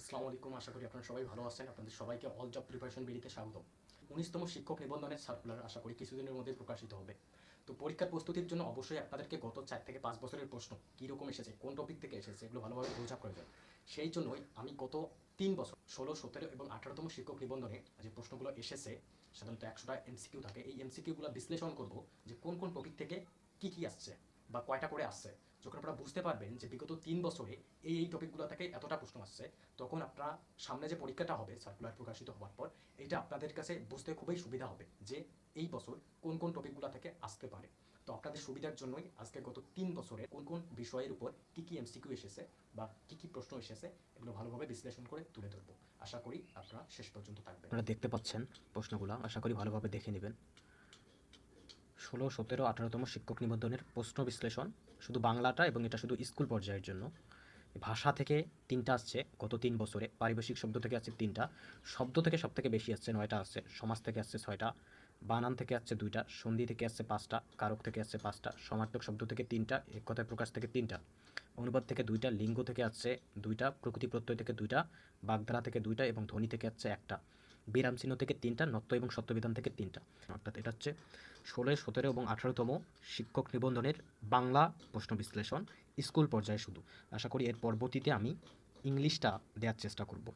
আসসালামু আলাইকুম, আশা করি আপনারা সবাই ভালো আছেন। আপনাদের সবাইকে অল জব প্রিপারেশন বিডিতে স্বাগত উনিশতম শিক্ষক নিবন্ধনের সার্কুলার আশা করি কিছুদিনের মধ্যে প্রকাশিত হবে। তো পরীক্ষার প্রস্তুতির জন্য অবশ্যই আপনাদেরকে গত চার থেকে পাঁচ বছরের প্রশ্ন, কীরকম এসেছে, কোন টপিক থেকে এসেছে, এগুলো ভালোভাবে বোঝা প্রয়োজন। সেই জন্যই আমি গত তিন বছর, ষোলো, সতেরো এবং আঠারোতম শিক্ষক নিবন্ধনে যে প্রশ্নগুলো এসেছে, সাধারণত একশোটা এমসিকিউ থাকে। এই এমসিকিউগুলো বিশ্লেষণ করব যে কোন কোন টপিক থেকে কি কি আসছে। বা কয়টা করে আসছে, যখন আপনারা বুঝতে পারবেন যে বিগত তিন বছরে এই এই টপিকগুলো থেকে এতটা প্রশ্ন আসছে, তখন আপনারা সামনে যে পরীক্ষাটা হবে সার্কুলার প্রকাশিত হওয়ার পর, এটা আপনাদের কাছে বুঝতে খুবই সুবিধা হবে যে এই বছর কোন কোন টপিকগুলো থেকে আসতে পারে। তো আপনাদের সুবিধার জন্যই আজকে গত তিন বছরে কোন কোন বিষয়ের উপর কি কি এমসিকিউ এসেছে বা কী কী প্রশ্ন এসেছে, এগুলো ভালোভাবে বিশ্লেষণ করে তুলে ধরবো। আশা করি আপনারা শেষ পর্যন্ত থাকবেন। আপনারা দেখতে পাচ্ছেন প্রশ্নগুলো, আশা করি ভালোভাবে দেখে নেবেন। ষোলো, সতেরো, আঠারোতম শিক্ষক নিবন্ধনের প্রশ্ন বিশ্লেষণ। শুধু বাংলাটা এবং এটা শুধু স্কুল পর্যায়ের জন্য। ভাষা থেকে তিনটা আসছে, গত তিন বছরে। পারিভাষিক শব্দ থেকে আসছে তিনটা। শব্দ থেকে সব থেকে বেশি আসছে নয়টা আসছে। সমাজ থেকে আসছে ছয়টা। বানান থেকে আসছে দুইটা। সন্ধি থেকে আসছে পাঁচটা। কারক থেকে আসছে পাঁচটা। সমার্থক শব্দ থেকে তিনটা। এক কথায় প্রকাশ থেকে তিনটা। অনুবাদ থেকে দুইটা। লিঙ্গ থেকে আসছে দুইটা। প্রকৃতি প্রত্যয় থেকে দুইটা। বাগধারা থেকে দুইটা এবং ধ্বনি থেকে আসছে একটা। বিরাম চিহ্ন থেকে তিনটা নত্য এবং সত্যবিধান থেকে তিনটা। অর্থাৎ এটা হচ্ছে ষোলো সতেরো এবং আঠারোতম শিক্ষক নিবন্ধনের বাংলা প্রশ্ন বিশ্লেষণ স্কুল পর্যায়ে শুধু। আশা করি এর পরবর্তীতে আমি ইংলিশটা দেওয়ার চেষ্টা করব।